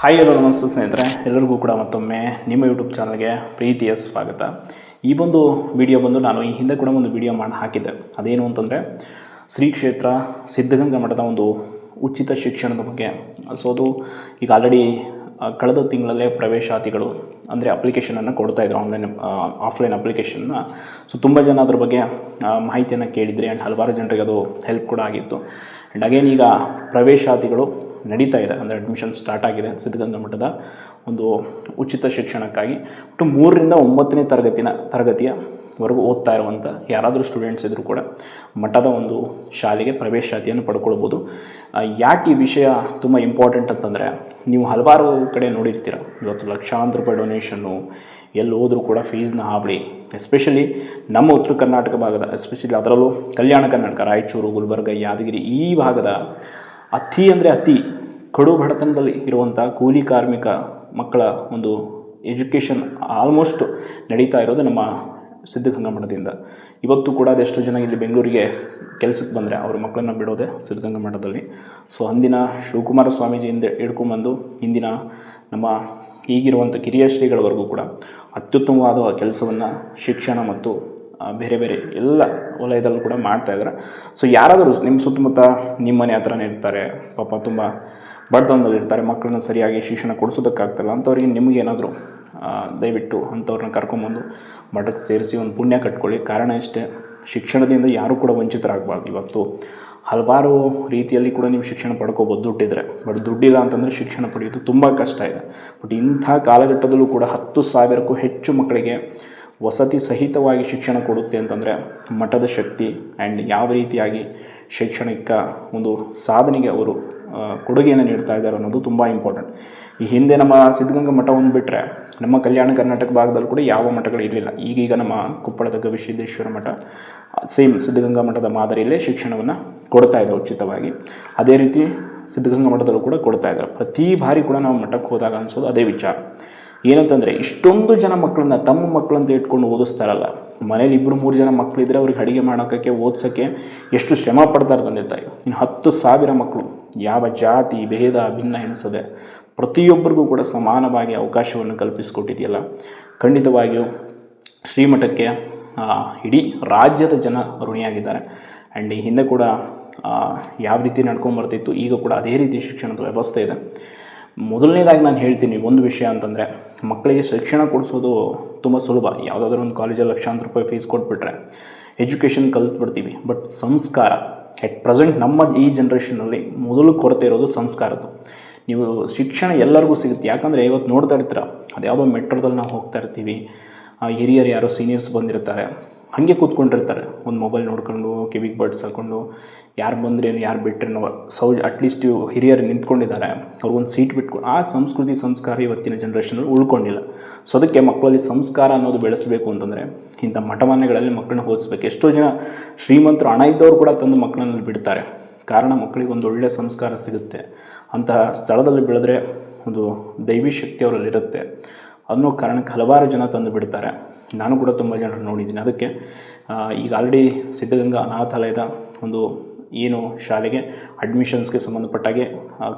Hi ಎಲ್ಲ ನಮಸ್ತೆ ಸ್ನೇಹಿತರೆ, ಎಲ್ಲರಿಗೂ ಕೂಡ ಮತ್ತೊಮ್ಮೆ ನಿಮ್ಮ ಯೂಟ್ಯೂಬ್ ಚಾನಲ್ಗೆ ಪ್ರೀತಿಯ ಸ್ವಾಗತ. ಈ ಒಂದು ವಿಡಿಯೋ ಬಂದು ನಾನು ಈ ಹಿಂದೆ ಕೂಡ ಒಂದು ವಿಡಿಯೋ ಮಾಡಿ ಹಾಕಿದ್ದೆ. ಅದೇನು ಅಂತಂದರೆ, ಶ್ರೀ ಕ್ಷೇತ್ರ ಸಿದ್ಧಗಂಗಾ ಮಠದ ಒಂದು ಉಚಿತ ಶಿಕ್ಷಣದ ಬಗ್ಗೆ. ಸೊ ಅದು ಈಗ ಆಲ್ರೆಡಿ ಕಳೆದ ತಿಂಗಳಲ್ಲೇ ಪ್ರವೇಶಾತಿಗಳು ಅಂದರೆ ಅಪ್ಲಿಕೇಶನನ್ನು ಕೊಡ್ತಾಯಿದ್ರು ಆನ್ಲೈನ್ ಆಫ್ಲೈನ್ ಅಪ್ಲಿಕೇಶನ್ನ ಸೊ ತುಂಬ ಜನ ಅದ್ರ ಬಗ್ಗೆ ಮಾಹಿತಿಯನ್ನು ಕೇಳಿದ್ರಿ ಆ್ಯಂಡ್ ಹಲವಾರು ಜನರಿಗೆ ಅದು ಹೆಲ್ಪ್ ಕೂಡ ಆಗಿತ್ತು. ಆ್ಯಂಡ್ ಅಗೇನ್ ಈಗ ಪ್ರವೇಶಾತಿಗಳು ನಡೀತಾ ಇದೆ. ಅಂದರೆ ಅಡ್ಮಿಷನ್ ಸ್ಟಾರ್ಟ್ ಆಗಿದೆ ಸಿದ್ಧಗಂಗಾ ಮಠದ ಒಂದು ಉಚಿತ ಶಿಕ್ಷಣಕ್ಕಾಗಿ. ಒಟ್ಟು ಮೂರರಿಂದ ಒಂಬತ್ತನೇ ತರಗತಿನ ತರಗತಿಯವರೆಗೂ ಓದ್ತಾ ಇರುವಂಥ ಯಾರಾದರೂ ಸ್ಟೂಡೆಂಟ್ಸ್ ಇದ್ದರೂ ಕೂಡ ಮಠದ ಒಂದು ಶಾಲೆಗೆ ಪ್ರವೇಶಾತಿಯನ್ನು ಪಡ್ಕೊಳ್ಬೋದು. ಯಾಕೆ ಈ ವಿಷಯ ತುಂಬ ಇಂಪಾರ್ಟೆಂಟ್ ಅಂತಂದರೆ, ನೀವು ಹಲವಾರು ಕಡೆ ನೋಡಿರ್ತೀರ. ಇವತ್ತು ಲಕ್ಷಾಂತರ ರೂಪಾಯಿ ಡೊನೇಷನ್ನು ಎಲ್ಲಿ ಹೋದರೂ ಕೂಡ ಫೀಸ್ನ ಹಾಬಳಿ ಎಸ್ಪೆಷಲಿ ನಮ್ಮ ಉತ್ತರ ಕರ್ನಾಟಕ ಭಾಗದ ಎಸ್ಪೆಷಲಿ ಅದರಲ್ಲೂ ಕಲ್ಯಾಣ ಕರ್ನಾಟಕ, ರಾಯಚೂರು, ಗುಲ್ಬರ್ಗ, ಯಾದಗಿರಿ ಈ ಭಾಗದ ಅತಿ ಅಂದರೆ ಅತಿ ಕಡು ಬಡತನದಲ್ಲಿ ಇರುವಂಥ ಕೂಲಿ ಕಾರ್ಮಿಕ ಮಕ್ಕಳ ಒಂದು ಎಜುಕೇಷನ್ ಆಲ್ಮೋಸ್ಟ್ ನಡೀತಾ ಇರೋದು ನಮ್ಮ ಸಿದ್ಧಗಂಗಾ ಮಠದಿಂದ ಇವತ್ತು ಕೂಡ ಅದೆಷ್ಟೋ ಜನ ಇಲ್ಲಿ ಬೆಂಗಳೂರಿಗೆ ಕೆಲಸಕ್ಕೆ ಬಂದರೆ, ಅವ್ರ ಮಕ್ಕಳನ್ನ ಬಿಡೋದೆ ಸಿದ್ಧಗಂಗಾ ಮಠದಲ್ಲಿ ಸೊ ಅಂದಿನ ಶಿವಕುಮಾರ ಸ್ವಾಮೀಜಿಯಿಂದ ಹಿಡ್ಕೊಂಬಂದು ಇಂದಿನ ನಮ್ಮ ಈಗಿರುವಂಥ ಕಿರಿಯ ಶ್ರೀಗಳವರೆಗೂ ಕೂಡ ಅತ್ಯುತ್ತಮವಾದ ಕೆಲಸವನ್ನು ಶಿಕ್ಷಣ ಮತ್ತು ಬೇರೆ ಬೇರೆ ಎಲ್ಲ ವಲಯದಲ್ಲೂ ಕೂಡ ಮಾಡ್ತಾ ಇದ್ದಾರೆ ಸೊ ಯಾರಾದರೂ ನಿಮ್ಮ ಸುತ್ತಮುತ್ತ ನಿಮ್ಮ ಮನೆ ಹತ್ರನೇ ಇರ್ತಾರೆ, ಪಾಪ ತುಂಬ ಬಡತನದಲ್ಲಿರ್ತಾರೆ, ಮಕ್ಕಳನ್ನ ಸರಿಯಾಗಿ ಶಿಕ್ಷಣ ಕೊಡಿಸೋದಕ್ಕಾಗ್ತಿಲ್ಲ ಅಂಥವ್ರಿಗೆ ನಿಮಗೇನಾದರೂ ದಯವಿಟ್ಟು ಅಂಥವ್ರನ್ನ ಕರ್ಕೊಂಬಂದು ಮಠಕ್ಕೆ ಸೇರಿಸಿ ಒಂದು ಪುಣ್ಯ ಕಟ್ಕೊಳ್ಳಿ. ಕಾರಣ ಇಷ್ಟೇ, ಶಿಕ್ಷಣದಿಂದ ಯಾರೂ ಕೂಡ ವಂಚಿತರಾಗಬಾರ್ದು. ಇವತ್ತು ಹಲವಾರು ರೀತಿಯಲ್ಲಿ ಕೂಡ ನೀವು ಶಿಕ್ಷಣ ಪಡ್ಕೋಬೋದು ದುಡ್ಡಿದ್ರೆ. ಬಟ್ ದುಡ್ಡಿಲ್ಲ ಅಂತಂದರೆ ಶಿಕ್ಷಣ ಪಡೆಯೋದು ತುಂಬ ಕಷ್ಟ ಇದೆ. ಬಟ್ ಇಂಥ ಕಾಲಘಟ್ಟದಲ್ಲೂ ಕೂಡ ಹತ್ತು ಸಾವಿರಕ್ಕೂ ಹೆಚ್ಚು ಮಕ್ಕಳಿಗೆ ವಸತಿ ಸಹಿತವಾಗಿ ಶಿಕ್ಷಣ ಕೊಡುತ್ತೆ ಅಂತಂದರೆ ಮಠದ ಶಕ್ತಿ ಆ್ಯಂಡ್ ಯಾವ ರೀತಿಯಾಗಿ ಶೈಕ್ಷಣಿಕ ಒಂದು ಸಾಧನೆಗೆ ಅವರು ಕೊಡುಗೆಯನ್ನು ನೀಡ್ತಾ ಇದ್ದಾರೆ ಅನ್ನೋದು ತುಂಬ ಇಂಪಾರ್ಟೆಂಟ್ ಈ ಹಿಂದೆ ನಮ್ಮ ಸಿದ್ಧಗಂಗಾ ಮಠ ಒಂದು ಬಿಟ್ಟರೆ ನಮ್ಮ ಕಲ್ಯಾಣ ಕರ್ನಾಟಕ ಭಾಗದಲ್ಲೂ ಕೂಡ ಯಾವ ಮಠಗಳು ಇರಲಿಲ್ಲ. ಈಗೀಗ ನಮ್ಮ ಕೊಪ್ಪಳದ ಗವಿಸಿದ್ದೇಶ್ವರ ಮಠ ಸೇಮ್ ಸಿದ್ಧಗಂಗಾ ಮಠದ ಮಾದರಿಯಲ್ಲೇ ಶಿಕ್ಷಣವನ್ನು ಕೊಡ್ತಾ ಇದೆ ಉಚಿತವಾಗಿ. ಅದೇ ರೀತಿ ಸಿದ್ಧಗಂಗಾ ಮಠದಲ್ಲೂ ಕೂಡ ಕೊಡ್ತಾ ಇದ್ದಾರೆ. ಪ್ರತಿ ಬಾರಿ ಕೂಡ ನಾವು ಮಠಕ್ಕೆ ಹೋದಾಗ ಅನಿಸೋದು ಅದೇ ವಿಚಾರ. ಏನಂತಂದರೆ, ಇಷ್ಟೊಂದು ಜನ ಮಕ್ಕಳನ್ನ ತಮ್ಮ ಮಕ್ಕಳಂತ ಇಟ್ಕೊಂಡು ಓದಿಸ್ತಾರಲ್ಲ ಮನೇಲಿ ಇಬ್ಬರು ಮೂರು ಜನ ಮಕ್ಕಳಿದ್ರೆ ಅವ್ರಿಗೆ ಅಡುಗೆ ಮಾಡೋಕ್ಕೆ ಓದ್ಸೋಕ್ಕೆ ಎಷ್ಟು ಶ್ರಮ ಪಡ್ತಾರೆ ತಂದೆ ತಾಯಿ. ಇನ್ನು ಹತ್ತು ಸಾವಿರ ಮಕ್ಕಳು ಯಾವ ಜಾತಿ, ಭೇದ, ಭಿನ್ನ ಎಣಿಸದೆ ಪ್ರತಿಯೊಬ್ಬರಿಗೂ ಕೂಡ ಸಮಾನವಾಗಿ ಅವಕಾಶವನ್ನು ಕಲ್ಪಿಸಿಕೊಟ್ಟಿದೆಯಲ್ಲ? ಖಂಡಿತವಾಗಿಯೂ ಶ್ರೀಮಠಕ್ಕೆ ಇಡೀ ರಾಜ್ಯದ ಜನ ಋಣಿಯಾಗಿದ್ದಾರೆ. ಆ್ಯಂಡ್ ಈ ಹಿಂದೆ ಕೂಡ ಯಾವ ರೀತಿ ನಡ್ಕೊಂಬರ್ತಿತ್ತು ಈಗ ಕೂಡ ಅದೇ ರೀತಿ ಶಿಕ್ಷಣದ ವ್ಯವಸ್ಥೆ ಇದೆ. ಮೊದಲನೇದಾಗಿ ನಾನು ಹೇಳ್ತೀನಿ ಒಂದು ವಿಷಯ ಅಂತಂದರೆ, ಮಕ್ಕಳಿಗೆ ಶಿಕ್ಷಣ ಕೊಡಿಸೋದು ತುಂಬ ಸುಲಭ. ಯಾವುದಾದ್ರೂ ಒಂದು ಕಾಲೇಜಲ್ಲಿ ಲಕ್ಷಾಂತರ ರೂಪಾಯಿ ಫೀಸ್ ಕೊಟ್ಬಿಟ್ರೆ ಎಜುಕೇಷನ್ ಕಲ್ತ್ಬಿಡ್ತೀವಿ. ಬಟ್ ಸಂಸ್ಕಾರ ಎಟ್ ಪ್ರೆಸೆಂಟ್ ನಮ್ಮ ಈ ಜನ್ರೇಷನಲ್ಲಿ ಮೊದಲು ಕೊರತೆ ಇರೋದು ಸಂಸ್ಕಾರದ್ದು. ನೀವು ಶಿಕ್ಷಣ ಎಲ್ಲರಿಗೂ ಸಿಗುತ್ತೆ. ಯಾಕಂದರೆ ಇವತ್ತು ನೋಡ್ತಾ ಇರ್ತೀರ, ಅದ್ಯಾವುದೋ ಮೆಟ್ರೋದಲ್ಲಿ ನಾವು ಹೋಗ್ತಾ ಇರ್ತೀವಿ, ಆ ಹಿರಿಯರು ಯಾರೋ ಸೀನಿಯರ್ಸ್ ಬಂದಿರ್ತಾರೆ, ಹಾಗೆ ಕೂತ್ಕೊಂಡಿರ್ತಾರೆ. ಒಂದು ಮೊಬೈಲ್ ನೋಡ್ಕೊಂಡು ಕಿವಿಗೆ ಬಡ್ಸ್ ಹಾಕ್ಕೊಂಡು ಯಾರು ಬಂದ್ರೇನು, ಯಾರು ಬಿಟ್ರೇನೋ, ಸೌಜ್ ಅಟ್ಲೀಸ್ಟ್ ಹಿರಿಯರು ನಿಂತ್ಕೊಂಡಿದ್ದಾರೆ. ಅವ್ರಿಗೊಂದು ಸೀಟ್ ಬಿಟ್ಕೊಂಡು ಆ ಸಂಸ್ಕೃತಿ, ಸಂಸ್ಕಾರ ಇವತ್ತಿನ ಜನ್ರೇಷನಲ್ಲಿ ಉಳ್ಕೊಂಡಿಲ್ಲ. ಸೊ ಅದಕ್ಕೆ ಮಕ್ಕಳಲ್ಲಿ ಸಂಸ್ಕಾರ ಅನ್ನೋದು ಬೆಳೆಸಬೇಕು ಅಂತಂದರೆ, ಇಂಥ ಮಠಮಾನ್ಯಗಳಲ್ಲಿ ಮಕ್ಕಳನ್ನ ಓದಿಸ್ಬೇಕು. ಎಷ್ಟೋ ಜನ ಶ್ರೀಮಂತರು, ಹಣ ಇದ್ದವರು ಕೂಡ ತಂದು ಮಕ್ಕಳನ್ನ ಬಿಡ್ತಾರೆ. ಕಾರಣ ಮಕ್ಕಳಿಗೆ ಒಂದು ಒಳ್ಳೆಯ ಸಂಸ್ಕಾರ ಸಿಗುತ್ತೆ. ಅಂತಹ ಸ್ಥಳದಲ್ಲಿ ಬೆಳೆದ್ರೆ ಒಂದು ದೈವಿ ಶಕ್ತಿ ಅವರಲ್ಲಿರುತ್ತೆ ಅನ್ನೋ ಕಾರಣಕ್ಕೆ ಹಲವಾರು ಜನ ತಂದು ಬಿಡ್ತಾರೆ. ನಾನು ಕೂಡ ತುಂಬ ಜನರು ನೋಡಿದ್ದೀನಿ. ಅದಕ್ಕೆ ಈಗ ಆಲ್ರೆಡಿ ಸಿದ್ಧಗಂಗಾ ಅನಾಥಾಲಯದ ಒಂದು ಏನು ಶಾಲೆಗೆ ಅಡ್ಮಿಷನ್ಸ್ಗೆ ಸಂಬಂಧಪಟ್ಟಾಗೆ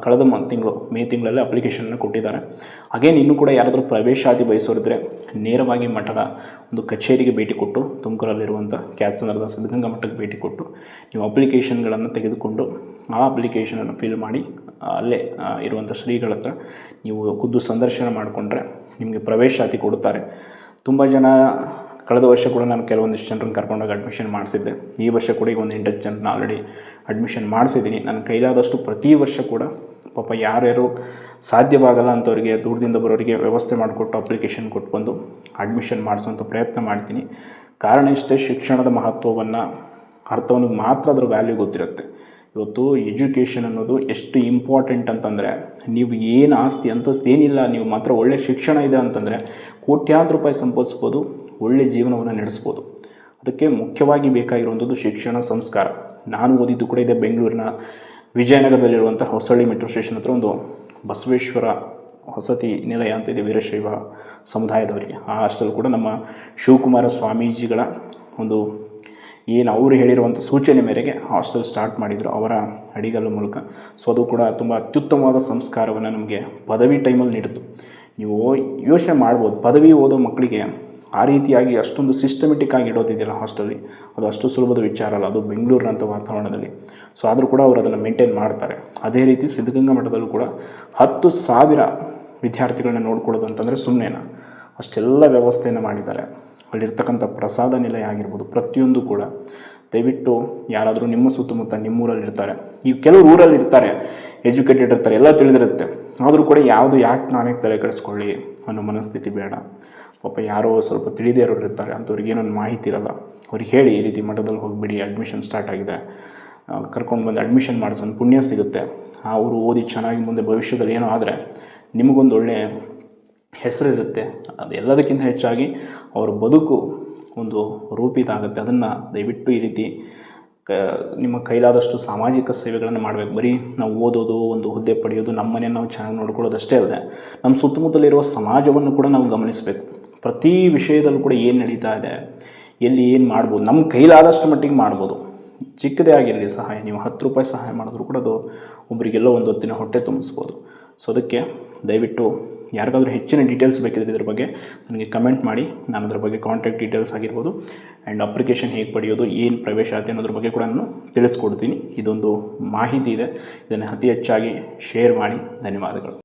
ಕಳೆದ ಮ, ತಿಂಗಳು, ಮೇ ತಿಂಗಳಲ್ಲಿ ಅಪ್ಲಿಕೇಶನನ್ನು ಕೊಟ್ಟಿದ್ದಾರೆ. ಅಗೇನ್ ಇನ್ನೂ ಕೂಡ ಯಾರಾದರೂ ಪ್ರವೇಶಾತಿ ಬಯಸೋರಿದ್ರೆ ನೇರವಾಗಿ ಮಠದ ಒಂದು ಕಚೇರಿಗೆ ಭೇಟಿ ಕೊಟ್ಟು ತುಮಕೂರಲ್ಲಿರುವಂಥ ಕ್ಯಾತ್ಸನರದ ಸಿದ್ಧಗಂಗಾ ಮಠಕ್ಕೆ ಭೇಟಿ ಕೊಟ್ಟು, ನೀವು ಅಪ್ಲಿಕೇಶನ್ಗಳನ್ನು ತೆಗೆದುಕೊಂಡು, ಆ ಅಪ್ಲಿಕೇಶನನ್ನು ಫಿಲ್ ಮಾಡಿ, ಅಲ್ಲೇ ಇರುವಂಥ ಶ್ರೀಗಳ ಹತ್ರ ನೀವು ಖುದ್ದು ಸಂದರ್ಶನ ಮಾಡಿಕೊಂಡ್ರೆ ನಿಮಗೆ ಪ್ರವೇಶಾತಿ ಕೊಡುತ್ತಾರೆ. ತುಂಬ ಜನ ಕಳೆದ ವರ್ಷ ಕೂಡ ನಾನು ಕೆಲವೊಂದಿಷ್ಟು ಜನರನ್ನು ಕರ್ಕೊಂಡೋಗಿ ಅಡ್ಮಿಷನ್ ಮಾಡಿಸಿದ್ದೆ. ಈ ವರ್ಷ ಕೂಡ ಈಗ ಒಂದು ಎಂಟತ್ತು ಜನರನ್ನ ಆಲ್ರೆಡಿ ಅಡ್ಮಿಷನ್ ಮಾಡಿಸಿದ್ದೀನಿ. ನನ್ನ ಕೈಲಾದಷ್ಟು ಪ್ರತಿ ವರ್ಷ ಕೂಡ ಪಾಪ ಯಾರ್ಯಾರು ಸಾಧ್ಯವಾಗಲ್ಲ ಅಂಥವ್ರಿಗೆ ದೂರದಿಂದ ಬರೋರಿಗೆ ವ್ಯವಸ್ಥೆ ಮಾಡಿಕೊಟ್ಟು ಅಪ್ಲಿಕೇಶನ್ ಕೊಟ್ಟು ಬಂದು ಅಡ್ಮಿಷನ್ ಮಾಡಿಸುವಂಥ ಪ್ರಯತ್ನ ಮಾಡ್ತೀನಿ. ಕಾರಣ ಇಷ್ಟೇ, ಶಿಕ್ಷಣದ ಮಹತ್ವವನ್ನು, ಅರ್ಥವನ್ನು ಮಾತ್ರ ಅದರ ವ್ಯಾಲ್ಯೂ ಗೊತ್ತಿರುತ್ತೆ. ಇವತ್ತು ಎಜುಕೇಷನ್ ಅನ್ನೋದು ಎಷ್ಟು ಇಂಪಾರ್ಟೆಂಟ್ ಅಂತಂದರೆ, ನೀವು ಏನು ಆಸ್ತಿ ಅಂತಸ್ತು ಏನಿಲ್ಲ, ನೀವು ಮಾತ್ರ ಒಳ್ಳೆ ಶಿಕ್ಷಣ ಇದೆ ಅಂತಂದರೆ ಕೋಟ್ಯಾಂತರ ರೂಪಾಯಿ ಸಂಪಾದಿಸ್ಬೋದು, ಒಳ್ಳೆ ಜೀವನವನ್ನು ನಡೆಸ್ಬೋದು. ಅದಕ್ಕೆ ಮುಖ್ಯವಾಗಿ ಬೇಕಾಗಿರುವಂಥದ್ದು ಶಿಕ್ಷಣ ಸಂಸ್ಕಾರ. ನಾನು ಓದಿದ್ದು ಕೂಡ ಇದೆ ಬೆಂಗಳೂರಿನ ವಿಜಯನಗರದಲ್ಲಿರುವಂಥ ಹೊಸಳ್ಳಿ ಮೆಟ್ರೋ ಸ್ಟೇಷನ್ ಹತ್ರ ಒಂದು ಬಸವೇಶ್ವರ ವಸತಿ ನಿಲಯ ಅಂತ ಇದೆ ವೀರಶೈವ ಸಮುದಾಯದವರಿಗೆ. ಆ ಹಾಸ್ಟೆಲ್ ಕೂಡ ನಮ್ಮ ಶಿವಕುಮಾರ ಸ್ವಾಮೀಜಿಗಳ ಒಂದು ಏನು ಅವರು ಹೇಳಿರುವಂಥ ಸೂಚನೆ ಮೇರೆಗೆ ಹಾಸ್ಟೆಲ್ ಸ್ಟಾರ್ಟ್ ಮಾಡಿದರು ಅವರ ಅಡಿಗಲ್ಲು ಮೂಲಕ. ಸೊ ಅದು ಕೂಡ ತುಂಬ ಅತ್ಯುತ್ತಮವಾದ ಸಂಸ್ಕಾರವನ್ನು ನಮಗೆ ಪದವಿ ಟೈಮಲ್ಲಿ ನೀಡಿತು. ನೀವು ಯೋಚನೆ ಮಾಡ್ಬೋದು, ಪದವಿ ಓದೋ ಮಕ್ಕಳಿಗೆ ಆ ರೀತಿಯಾಗಿ ಅಷ್ಟೊಂದು ಸಿಸ್ಟಮೆಟಿಕ್ ಆಗಿ ಇಡೋದಿದೆಯಲ್ಲ ಹಾಸ್ಟೆಲ್ಲಿ ಅದು ಅಷ್ಟು ಸುಲಭದ ವಿಚಾರ ಅಲ್ಲ, ಅದು ಬೆಂಗಳೂರಿನಂಥ ವಾತಾವರಣದಲ್ಲಿ. ಸೊ ಆದರೂ ಕೂಡ ಅವರು ಅದನ್ನು ಮೇಂಟೈನ್ ಮಾಡ್ತಾರೆ. ಅದೇ ರೀತಿ ಸಿದ್ಧಗಂಗಾ ಮಠದಲ್ಲೂ ಕೂಡ ಹತ್ತು ಸಾವಿರ ವಿದ್ಯಾರ್ಥಿಗಳನ್ನ ನೋಡ್ಕೊಳ್ಳೋದು ಅಂತಂದರೆ ಸುಮ್ಮನೆನಾ ಅಷ್ಟೆಲ್ಲ ವ್ಯವಸ್ಥೆಯನ್ನು ಮಾಡಿದ್ದಾರೆ. ಅಲ್ಲಿರ್ತಕ್ಕಂಥ ಪ್ರಸಾದ ನಿಲಯ ಆಗಿರ್ಬೋದು, ಪ್ರತಿಯೊಂದು ಕೂಡ. ದಯವಿಟ್ಟು ಯಾರಾದರೂ ನಿಮ್ಮ ಸುತ್ತಮುತ್ತ ನಿಮ್ಮೂರಲ್ಲಿ ಇರ್ತಾರೆ. ಈಗ ಕೆಲವರು ಊರಲ್ಲಿ ಇರ್ತಾರೆ ಎಜುಕೇಟೆಡ್ ಇರ್ತಾರೆ, ಎಲ್ಲ ತಿಳಿದಿರುತ್ತೆ. ಆದರೂ ಕೂಡ ಯಾವುದು ಯಾಕೆ ನಾನೇ ತಲೆ ಕೆಡಿಸ್ಕೊಳ್ಳಿ ಅನ್ನೋ ಮನಸ್ಥಿತಿ ಬೇಡ. ಪಾಪ ಯಾರೋ ಸ್ವಲ್ಪ ತಿಳಿದೇ ಇರೋರು ಇರ್ತಾರೆ, ಅಂಥವ್ರಿಗೆ ಏನೊಂದು ಮಾಹಿತಿ ಇರಲ್ಲ. ಅವ್ರಿಗೆ ಹೇಳಿ ಈ ರೀತಿ ಮಠದಲ್ಲಿ ಹೋಗಿಬಿಡಿ ಅಡ್ಮಿಷನ್ ಸ್ಟಾರ್ಟ್ ಆಗಿದೆ. ಕರ್ಕೊಂಡು ಬಂದು ಅಡ್ಮಿಷನ್ ಮಾಡಿಸೋ ಒಂದು ಪುಣ್ಯ ಸಿಗುತ್ತೆ. ಆ ಅವರು ಓದಿ ಚೆನ್ನಾಗಿ ಮುಂದೆ ಭವಿಷ್ಯದಲ್ಲಿ ಏನೋ ಆದರೆ ನಿಮಗೊಂದು ಒಳ್ಳೆಯ ಹೆಸರಿರುತ್ತೆ. ಅದೆಲ್ಲದಕ್ಕಿಂತ ಹೆಚ್ಚಾಗಿ ಅವ್ರ ಬದುಕು ಒಂದು ರೂಪಿತ ಆಗುತ್ತೆ ಅದನ್ನು ದಯವಿಟ್ಟು ಈ ರೀತಿ, ಕ, ನಿಮ್ಮ ಕೈಲಾದಷ್ಟು ಸಾಮಾಜಿಕ ಸೇವೆಗಳನ್ನು ಮಾಡಬೇಕು. ಬರೀ ನಾವು ಓದೋದು, ಒಂದು ಹುದ್ದೆ ಪಡೆಯೋದು, ನಮ್ಮ ಮನೆಯನ್ನು ನಾವು ಚೆನ್ನಾಗಿ ನೋಡ್ಕೊಳ್ಳೋದು ಅಷ್ಟೇ ಅಲ್ಲದೆ, ನಮ್ಮ ಸುತ್ತಮುತ್ತಲಿರುವ ಸಮಾಜವನ್ನು ಕೂಡ ನಾವು ಗಮನಿಸಬೇಕು. ಪ್ರತಿ ವಿಷಯದಲ್ಲೂ ಕೂಡ ಏನು ನಡೀತಾ ಇದೆ, ಎಲ್ಲಿ ಏನು ಮಾಡ್ಬೋದು, ನಮ್ಮ ಕೈಲಾದಷ್ಟು ಮಟ್ಟಿಗೆ ಮಾಡ್ಬೋದು. ಚಿಕ್ಕದೇ ಆಗಿರಲಿ ಸಹಾಯ, ನೀವು ಹತ್ತು ರೂಪಾಯಿ ಸಹಾಯ ಮಾಡಿದ್ರು ಕೂಡ ಅದು ಒಬ್ಬರಿಗೆಲ್ಲೋ ಒಂದು ಹೊತ್ತಿನ ಹೊಟ್ಟೆ ತುಂಬಿಸ್ಬೋದು. ಸೊ ಅದಕ್ಕೆ ದಯವಿಟ್ಟು ಯಾರಿಗಾದರೂ ಹೆಚ್ಚಿನ ಡೀಟೇಲ್ಸ್ ಬೇಕಿದ್ರೆ ಇದ್ರ ಬಗ್ಗೆ ನನಗೆ ಕಮೆಂಟ್ ಮಾಡಿ. ನಾನು ಅದ್ರ ಬಗ್ಗೆ ಕಾಂಟ್ಯಾಕ್ಟ್ ಡೀಟೇಲ್ಸ್ ಆಗಿರ್ಬೋದು. ಆ್ಯಂಡ್ ಅಪ್ಲಿಕೇಶನ್ ಹೇಗೆ ಪಡೆಯೋದು, ಏನು ಪ್ರವೇಶಾತಿ ಅನ್ನೋದ್ರ ಬಗ್ಗೆ ಕೂಡ ನಾನು ತಿಳಿಸ್ಕೊಡ್ತೀನಿ. ಇದೊಂದು ಮಾಹಿತಿ ಇದೆ. ಇದನ್ನು ಅತಿ ಹೆಚ್ಚಾಗಿ ಶೇರ್ ಮಾಡಿ. ಧನ್ಯವಾದಗಳು.